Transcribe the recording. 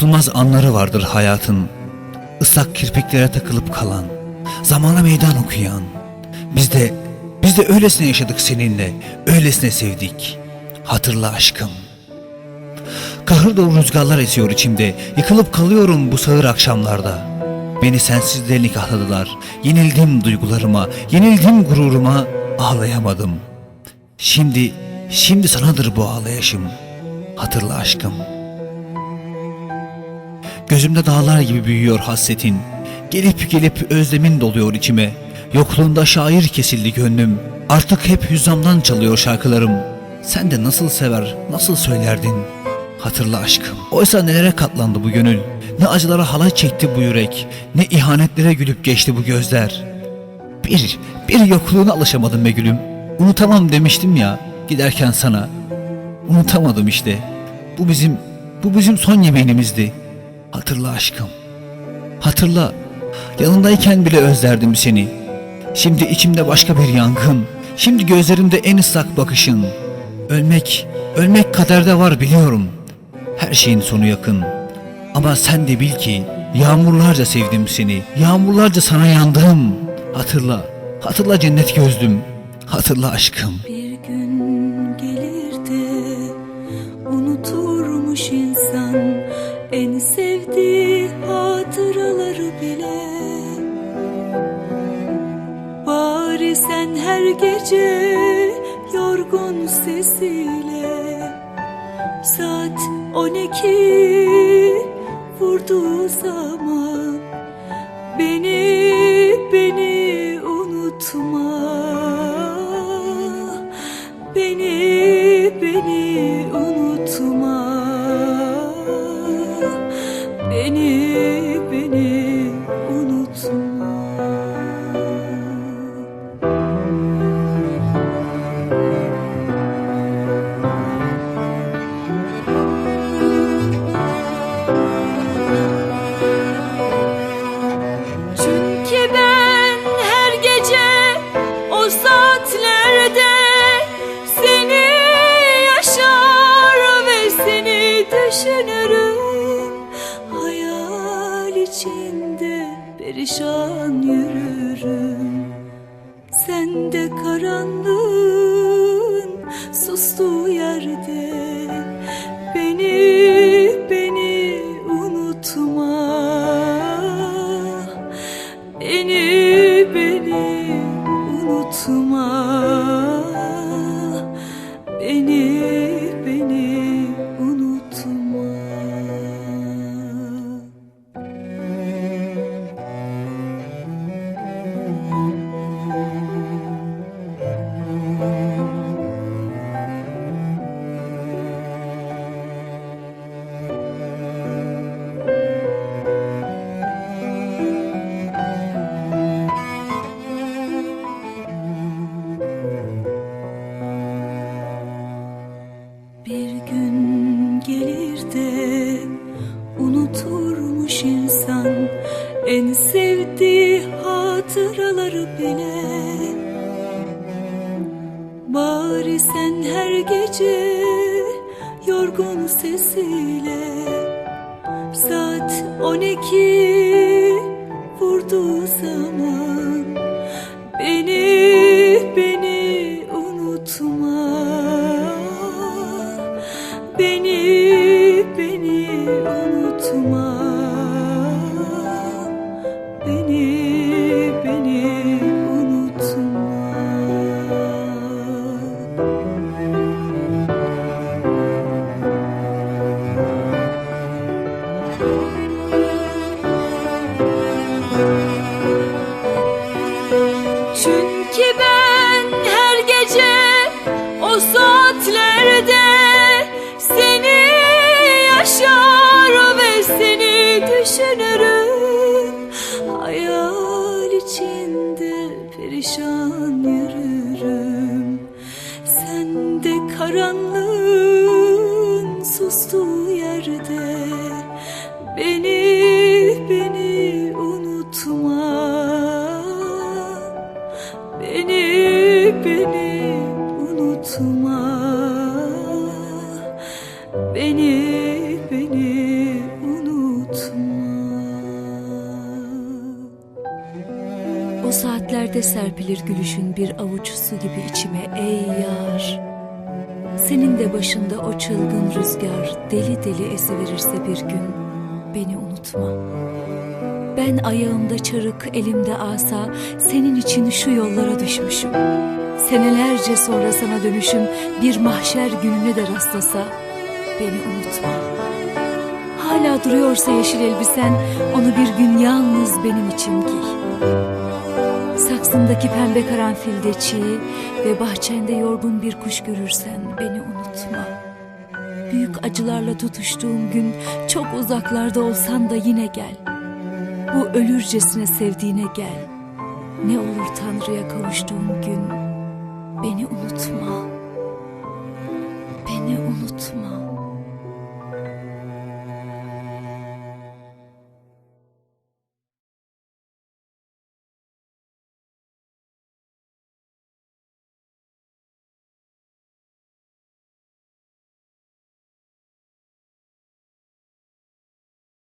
Unutulmaz anları vardır hayatın. Islak kirpiklere takılıp kalan, zamana meydan okuyan. Biz de, biz de öylesine yaşadık seninle, öylesine sevdik. Hatırla aşkım. Kahır dolu rüzgarlar esiyor içimde, yıkılıp kalıyorum bu sağır akşamlarda. Beni sensizliğe nikahladılar, yenildim duygularıma, yenildim gururuma, ağlayamadım. Şimdi, şimdi sanadır bu ağlayışım. Hatırla aşkım. Gözümde dağlar gibi büyüyor hasretin. Gelip gelip özlemin doluyor içime. Yokluğunda şair kesildi gönlüm. Artık hep hüzzamdan çalıyor şarkılarım. Sen de nasıl sever, nasıl söylerdin? Hatırla aşkım. Oysa nelere katlandı bu gönül. Ne acılara halay çekti bu yürek. Ne ihanetlere gülüp geçti bu gözler. Bir, bir yokluğuna alışamadım be gülüm. Unutamam demiştim ya giderken sana. Unutamadım işte. Bu bizim, bu bizim son yemeğimizdi. Hatırla aşkım. Hatırla. Yanındayken bile özlerdim seni. Şimdi içimde başka bir yangın. Şimdi gözlerimde en ıslak bakışın. Ölmek, ölmek kaderde var biliyorum. Her şeyin sonu yakın. Ama sen de bil ki yağmurlarca sevdim seni. Yağmurlarca sana yandım. Hatırla. Hatırla cennet gözlüm. Hatırla aşkım. Bir gün gelir de unuturmuş insan en sevdiği hatıraları bile. Bari sen her gece yorgun sesiyle saat on iki vurduğu zaman Beni, beni unutma Beni, beni unutma perişan yürürüm. Sen de karanlığın sustuğu yerde. Beni beni unutma. Beni beni unutma. Beni sevdiği hatıraları bile. Bari sen her gece yorgun sesiyle saat on iki vurduğu zaman Beni, beni unutma Beni, beni unutma perişan yürürüm. Sen de karanlığın sustuğu yerde. Beni, beni unutma. Beni, beni unutma. Beni, beni unutma. O saatlerde serpilir gülüşün bir avuç su gibi içime ey yar. Senin de başında o çılgın rüzgar deli deli esiverirse bir gün beni unutma. Ben ayağımda çarık, elimde asa senin için şu yollara düşmüşüm. Senelerce sonra sana dönüşüm bir mahşer gününe de rastlasa beni unutma. Hala duruyorsa yeşil elbisen onu bir gün yalnız benim için giy. Saksındaki pembe karanfilde çiğ ve bahçende yorgun bir kuş görürsen beni unutma. Büyük acılarla tutuştuğum gün çok uzaklarda olsan da yine gel. Bu ölürcesine sevdiğine gel. Ne olur Tanrı'ya kavuştuğum gün beni unutma. Beni unutma.